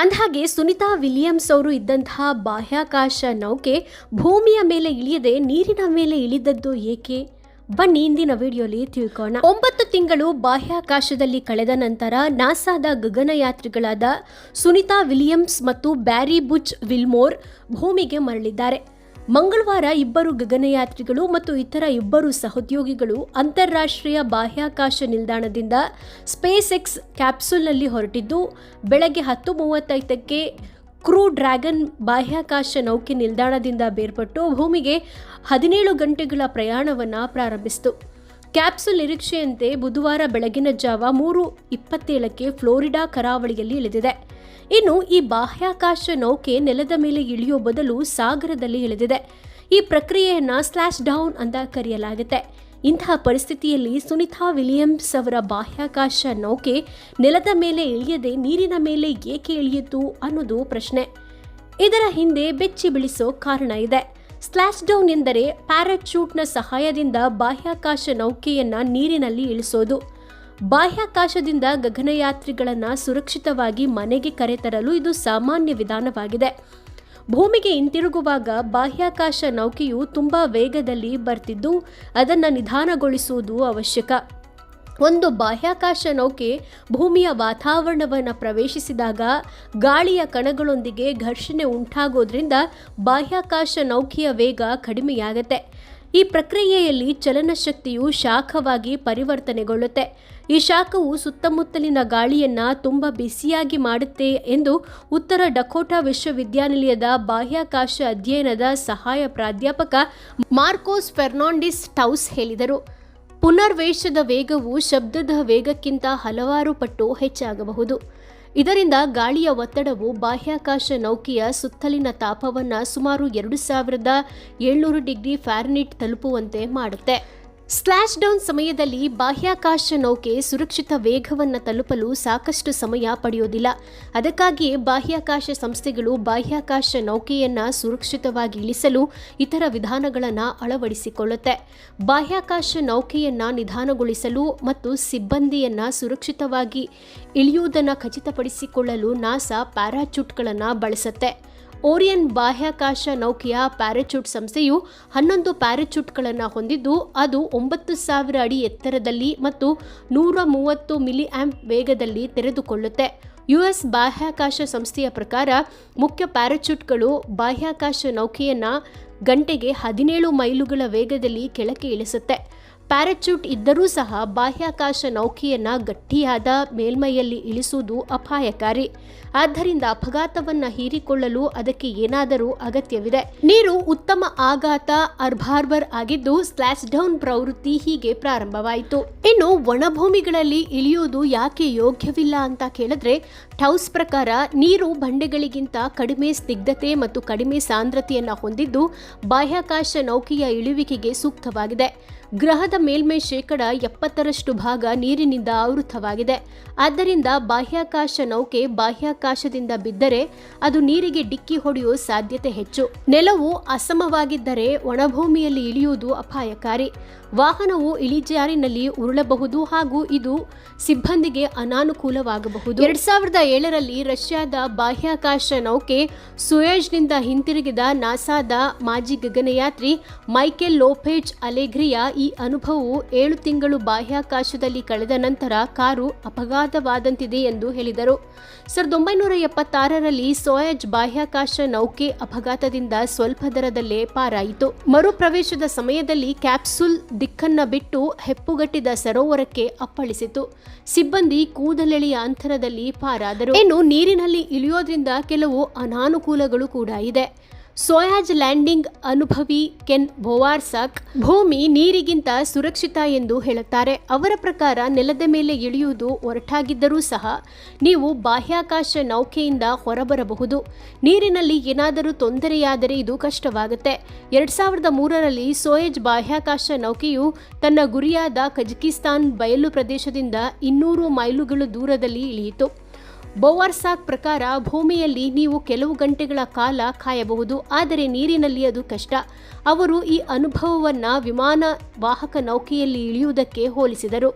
ಅಂದಹಾಗೆ ಸುನಿತಾ ವಿಲಿಯಮ್ಸ್ ಅವರು ಇದ್ದಂತಹ ಬಾಹ್ಯಾಕಾಶ ನೌಕೆ ಭೂಮಿಯ ಮೇಲೆ ಇಳಿಯದೆ ನೀರಿನ ಮೇಲೆ ಇಳಿದದ್ದು ಏಕೆ? ಬನ್ನಿ ಇಂದಿನ ವಿಡಿಯೋಲಿ ತಿಳ್ಕೋಣ. ಒಂಬತ್ತು ತಿಂಗಳು ಬಾಹ್ಯಾಕಾಶದಲ್ಲಿ ಕಳೆದ ನಂತರ ನಾಸಾದ ಗಗನಯಾತ್ರಿಗಳಾದ ಸುನಿತಾ ವಿಲಿಯಮ್ಸ್ ಮತ್ತು ಬ್ಯಾರಿ ಬುಚ್ ವಿಲ್ಮೋರ್ ಭೂಮಿಗೆ ಮರಳಿದ್ದಾರೆ. ಮಂಗಳವಾರ ಇಬ್ಬರು ಗಗನಯಾತ್ರಿಗಳು ಮತ್ತು ಇತರ ಇಬ್ಬರು ಸಹೋದ್ಯೋಗಿಗಳು ಅಂತಾರಾಷ್ಟ್ರೀಯ ಬಾಹ್ಯಾಕಾಶ ನಿಲ್ದಾಣದಿಂದ ಸ್ಪೇಸ್ ಎಕ್ಸ್ ಕ್ಯಾಪ್ಸೂಲ್ನಲ್ಲಿ ಹೊರಟಿದ್ದು, ಬೆಳಗ್ಗೆ ಹತ್ತು ಮೂವತ್ತೈದಕ್ಕೆ ಕ್ರೂ ಡ್ರ್ಯಾಗನ್ ಬಾಹ್ಯಾಕಾಶ ನೌಕೆ ನಿಲ್ದಾಣದಿಂದ ಬೇರ್ಪಟ್ಟು ಭೂಮಿಗೆ ಹದಿನೇಳು ಗಂಟೆಗಳ ಪ್ರಯಾಣವನ್ನು ಪ್ರಾರಂಭಿಸಿತು. ಕ್ಯಾಪ್ಸುಲ್ ನಿರೀಕ್ಷೆಯಂತೆ ಬುಧವಾರ ಬೆಳಗಿನ ಜಾವ ಮೂರು ಇಪ್ಪತ್ತೇಳಕ್ಕೆ ಫ್ಲೋರಿಡಾ ಕರಾವಳಿಯಲ್ಲಿ ಇಳಿದಿದೆ. ಇನ್ನು ಈ ಬಾಹ್ಯಾಕಾಶ ನೌಕೆ ನೆಲದ ಮೇಲೆ ಇಳಿಯೋ ಬದಲು ಸಾಗರದಲ್ಲಿ ಇಳಿದಿದೆ. ಈ ಪ್ರಕ್ರಿಯೆಯನ್ನು ಸ್ಲ್ಯಾಶ್ ಡೌನ್ ಅಂತ ಕರೆಯಲಾಗುತ್ತೆ. ಇಂತಹ ಪರಿಸ್ಥಿತಿಯಲ್ಲಿ ಸುನಿತಾ ವಿಲಿಯಮ್ಸ್ ಅವರ ಬಾಹ್ಯಾಕಾಶ ನೌಕೆ ನೆಲದ ಮೇಲೆ ಇಳಿಯದೆ ನೀರಿನ ಮೇಲೆ ಏಕೆ ಇಳಿಯಿತು ಅನ್ನೋದು ಪ್ರಶ್ನೆ. ಇದರ ಹಿಂದೆ ಬೆಚ್ಚಿ ಬೀಳಿಸೋ ಕಾರಣ ಇದೆ. ಸ್ಲ್ಯಾಶ್ ಡೌನ್ ಎಂದರೆ ಪ್ಯಾರಾಚೂಟ್ನ ಸಹಾಯದಿಂದ ಬಾಹ್ಯಾಕಾಶ ನೌಕೆಯನ್ನು ನೀರಿನಲ್ಲಿ ಇಳಿಸೋದು. ಬಾಹ್ಯಾಕಾಶದಿಂದ ಗಗನಯಾತ್ರಿಗಳನ್ನು ಸುರಕ್ಷಿತವಾಗಿ ಮನೆಗೆ ಕರೆತರಲು ಇದು ಸಾಮಾನ್ಯ ವಿಧಾನವಾಗಿದೆ. ಭೂಮಿಗೆ ಹಿಂತಿರುಗುವಾಗ ಬಾಹ್ಯಾಕಾಶ ನೌಕೆಯು ತುಂಬ ವೇಗದಲ್ಲಿ ಬರ್ತಿದ್ದು, ಅದನ್ನು ನಿಧಾನಗೊಳಿಸುವುದು ಅವಶ್ಯಕ. ಒಂದು ಬಾಹ್ಯಾಕಾಶ ನೌಕೆ ಭೂಮಿಯ ವಾತಾವರಣವನ್ನು ಪ್ರವೇಶಿಸಿದಾಗ ಗಾಳಿಯ ಕಣಗಳೊಂದಿಗೆ ಘರ್ಷಣೆ ಉಂಟಾಗೋದ್ರಿಂದ ಬಾಹ್ಯಾಕಾಶ ನೌಕೆಯ ವೇಗ ಕಡಿಮೆಯಾಗುತ್ತೆ. ಈ ಪ್ರಕ್ರಿಯೆಯಲ್ಲಿ ಚಲನಶಕ್ತಿಯು ಶಾಖವಾಗಿ ಪರಿವರ್ತನೆಗೊಳ್ಳುತ್ತೆ. ಈ ಶಾಖವು ಸುತ್ತಮುತ್ತಲಿನ ಗಾಳಿಯನ್ನ ತುಂಬ ಬಿಸಿಯಾಗಿ ಮಾಡುತ್ತೆ ಎಂದು ಉತ್ತರ ಡಕೋಟಾ ವಿಶ್ವವಿದ್ಯಾನಿಲಯದ ಬಾಹ್ಯಾಕಾಶ ಅಧ್ಯಯನದ ಸಹಾಯ ಪ್ರಾಧ್ಯಾಪಕ ಮಾರ್ಕೋಸ್ ಫೆರ್ನಾಂಡಿಸ್ ಟೌಸ್ ಹೇಳಿದರು. ಪುನರ್ವೇಶದ ವೇಗವು ಶಬ್ದದ ವೇಗಕ್ಕಿಂತ ಹಲವಾರು ಪಟ್ಟು ಹೆಚ್ಚಾಗಬಹುದು. ಇದರಿಂದ ಗಾಳಿಯ ಒತ್ತಡವು ಬಾಹ್ಯಾಕಾಶ ನೌಕೆಯ ಸುತ್ತಲಿನ ತಾಪವನ್ನು ಸುಮಾರು ಎರಡು ಸಾವಿರದ ಏಳ್ನೂರು ಡಿಗ್ರಿ ಫ್ಯಾರ್ನಿಟ್ ತಲುಪುವಂತೆ ಮಾಡುತ್ತೆ. ಸ್ಲ್ಯಾಶ್ ಡೌನ್ ಸಮಯದಲ್ಲಿ ಬಾಹ್ಯಾಕಾಶ ನೌಕೆ ಸುರಕ್ಷಿತ ವೇಗವನ್ನು ತಲುಪಲು ಸಾಕಷ್ಟು ಸಮಯ ಪಡೆಯೋದಿಲ್ಲ. ಅದಕ್ಕಾಗಿಯೇ ಬಾಹ್ಯಾಕಾಶ ಸಂಸ್ಥೆಗಳು ಬಾಹ್ಯಾಕಾಶ ನೌಕೆಯನ್ನು ಸುರಕ್ಷಿತವಾಗಿ ಇಳಿಸಲು ಇತರ ವಿಧಾನಗಳನ್ನು ಅಳವಡಿಸಿಕೊಳ್ಳುತ್ತೆ. ಬಾಹ್ಯಾಕಾಶ ನೌಕೆಯನ್ನು ನಿಧಾನಗೊಳಿಸಲು ಮತ್ತು ಸಿಬ್ಬಂದಿಯನ್ನು ಸುರಕ್ಷಿತವಾಗಿ ಇಳಿಯುವುದನ್ನು ಖಚಿತಪಡಿಸಿಕೊಳ್ಳಲು ನಾಸಾ ಪ್ಯಾರಾಚೂಟ್ಗಳನ್ನು ಬಳಸುತ್ತೆ. ಓರಿಯನ್ ಬಾಹ್ಯಾಕಾಶ ನೌಕೆಯ ಪ್ಯಾರಾಚೂಟ್ ಸಂಸ್ಥೆಯು ಹನ್ನೊಂದು ಪ್ಯಾರಾಚೂಟ್ಗಳನ್ನು ಹೊಂದಿದ್ದು, ಅದು ಒಂಬತ್ತು ಸಾವಿರ ಅಡಿ ಎತ್ತರದಲ್ಲಿ ಮತ್ತು ನೂರ ಮೂವತ್ತು ಮಿಲಿ ಆಂಪ್ ವೇಗದಲ್ಲಿ ತೆರೆದುಕೊಳ್ಳುತ್ತೆ. ಯುಎಸ್ ಬಾಹ್ಯಾಕಾಶ ಸಂಸ್ಥೆಯ ಪ್ರಕಾರ ಮುಖ್ಯ ಪ್ಯಾರಾಚೂಟ್ಗಳು ಬಾಹ್ಯಾಕಾಶ ನೌಕೆಯನ್ನು ಗಂಟೆಗೆ ಹದಿನೇಳು ಮೈಲುಗಳ ವೇಗದಲ್ಲಿ ಕೆಳಕ್ಕೆ ಇಳಿಸುತ್ತೆ. ಪ್ಯಾರಾಚೂಟ್ ಇದ್ದರೂ ಸಹ ಬಾಹ್ಯಾಕಾಶ ನೌಕೆಯನ್ನು ಗಟ್ಟಿಯಾದ ಮೇಲ್ಮೈಯಲ್ಲಿ ಇಳಿಸುವುದು ಅಪಾಯಕಾರಿ. ಆದ್ದರಿಂದ ಅಪಘಾತವನ್ನು ಹೀರಿಕೊಳ್ಳಲು ಅದಕ್ಕೆ ಏನಾದರೂ ಅಗತ್ಯವಿದೆ. ನೀರು ಉತ್ತಮ ಆಘಾತ ಅರ್ಬಾರ್ಬರ್ ಆಗಿದ್ದು ಸ್ಲಾಶ್ ಡೌನ್ ಪ್ರವೃತ್ತಿ ಹೀಗೆ ಪ್ರಾರಂಭವಾಯಿತು. ಇನ್ನು ಒಣಭೂಮಿಗಳಲ್ಲಿ ಇಳಿಯುವುದು ಯಾಕೆ ಯೋಗ್ಯವಿಲ್ಲ ಅಂತ ಕೇಳಿದ್ರೆ, ಟೌಸ್ ಪ್ರಕಾರ ನೀರು ಬಂಡೆಗಳಿಗಿಂತ ಕಡಿಮೆ ಸ್ನಿಗ್ಧತೆ ಮತ್ತು ಕಡಿಮೆ ಸಾಂದ್ರತೆಯನ್ನು ಹೊಂದಿದ್ದು, ಬಾಹ್ಯಾಕಾಶ ನೌಕೆಯ ಇಳುವಿಕೆಗೆ ಸೂಕ್ತವಾಗಿದೆ. ಗ್ರಹದ ಮೇಲ್ಮೈ ಶೇಕಡ ಎಪ್ಪತ್ತರಷ್ಟು ಭಾಗ ನೀರಿನಿಂದ ಆವೃತವಾಗಿದೆ. ಆದ್ದರಿಂದ ಬಾಹ್ಯಾಕಾಶ ನೌಕೆ ಬಾಹ್ಯಾಕಾಶದಿಂದ ಬಿದ್ದರೆ ಅದು ನೀರಿಗೆ ಡಿಕ್ಕಿ ಹೊಡೆಯುವ ಸಾಧ್ಯತೆ ಹೆಚ್ಚು. ನೆಲವು ಅಸಮವಾಗಿದ್ದರೆ ಒಣಭೂಮಿಯಲ್ಲಿ ಇಳಿಯುವುದು ಅಪಾಯಕಾರಿ. ವಾಹನವು ಇಳಿಜಾರಿನಲ್ಲಿ ಉರುಳಬಹುದು ಹಾಗೂ ಇದು ಸಿಬ್ಬಂದಿಗೆ ಅನಾನುಕೂಲವಾಗಬಹುದು. ಎರಡ್ ಸಾವಿರದ ಏಳರಲ್ಲಿ ರಷ್ಯಾದ ಬಾಹ್ಯಾಕಾಶ ನೌಕೆ ಸುಯೇಜ್ನಿಂದ ಹಿಂತಿರುಗಿದ ನಾಸಾದ ಮಾಜಿ ಗಗನಯಾತ್ರಿ ಮೈಕೆಲ್ ಲೋಪೇಜ್ ಅಲೆಗ್ರಿಯಾ ಈ ಅನುಭವವು ಏಳು ತಿಂಗಳು ಬಾಹ್ಯಾಕಾಶದಲ್ಲಿ ಕಳೆದ ನಂತರ ಕಾರು ಅಪಘಾತವಾದಂತಿದೆ ಎಂದು ಹೇಳಿದರು. ಸಾವಿರದ ಒಂಬೈನೂರ ಎಪ್ಪತ್ತಾರರಲ್ಲಿ ಸೋಯಜ್ ಬಾಹ್ಯಾಕಾಶ ನೌಕೆ ಅಪಘಾತದಿಂದ ಸ್ವಲ್ಪ ದರದಲ್ಲೇ ಪಾರಾಯಿತು. ಮರುಪ್ರವೇಶದ ಸಮಯದಲ್ಲಿ ಕ್ಯಾಪ್ಸುಲ್ ದಿಕ್ಕನ್ನ ಬಿಟ್ಟು ಹೆಪ್ಪುಗಟ್ಟಿದ ಸರೋವರಕ್ಕೆ ಅಪ್ಪಳಿಸಿತು. ಸಿಬ್ಬಂದಿ ಕೂದಲೆಳೆಯ ಅಂತರದಲ್ಲಿ ಪಾರಾದರು. ಇನ್ನು ನೀರಿನಲ್ಲಿ ಇಳಿಯೋದ್ರಿಂದ ಕೆಲವು ಅನಾನುಕೂಲಗಳು ಕೂಡ ಇದೆ. ಸೋಯಾಜ್ ಲ್ಯಾಂಡಿಂಗ್ ಅನುಭವಿ ಕೆನ್ ಬೋವಾರ್ಸಕ್ ಭೂಮಿ ನೀರಿಗಿಂತ ಸುರಕ್ಷಿತ ಎಂದು ಹೇಳುತ್ತಾರೆ. ಅವರ ಪ್ರಕಾರ ನೆಲದ ಮೇಲೆ ಇಳಿಯುವುದು ಒರಟಾಗಿದ್ದರೂ ಸಹ ನೀವು ಬಾಹ್ಯಾಕಾಶ ನೌಕೆಯಿಂದ ಹೊರಬರಬಹುದು. ನೀರಿನಲ್ಲಿ ಏನಾದರೂ ತೊಂದರೆಯಾದರೆ ಇದು ಕಷ್ಟವಾಗುತ್ತೆ. ಎರಡ್ ಸಾವಿರದ ಮೂರರಲ್ಲಿ ಸೋಯಜ್ ಬಾಹ್ಯಾಕಾಶ ನೌಕೆಯು ತನ್ನ ಗುರಿಯಾದ ಕಜಕಿಸ್ತಾನ್ ಬಯಲು ಪ್ರದೇಶದಿಂದ ಇನ್ನೂರು ಮೈಲುಗಳು ದೂರದಲ್ಲಿ ಇಳಿಯಿತು. ಬೋವಾರ್ಸಾಕ್ ಪ್ರಕಾರ ಭೂಮಿಯಲ್ಲಿ ನೀವು ಕೆಲವು ಗಂಟೆಗಳ ಕಾಲ ಕಾಯಬಹುದು, ಆದರೆ ನೀರಿನಲ್ಲಿ ಅದು ಕಷ್ಟ. ಅವರು ಈ ಅನುಭವವನ್ನು ವಿಮಾನ ವಾಹಕ ನೌಕೆಯಲ್ಲಿ ಇಳಿಯುವುದಕ್ಕೆ ಹೋಲಿಸಿದರು.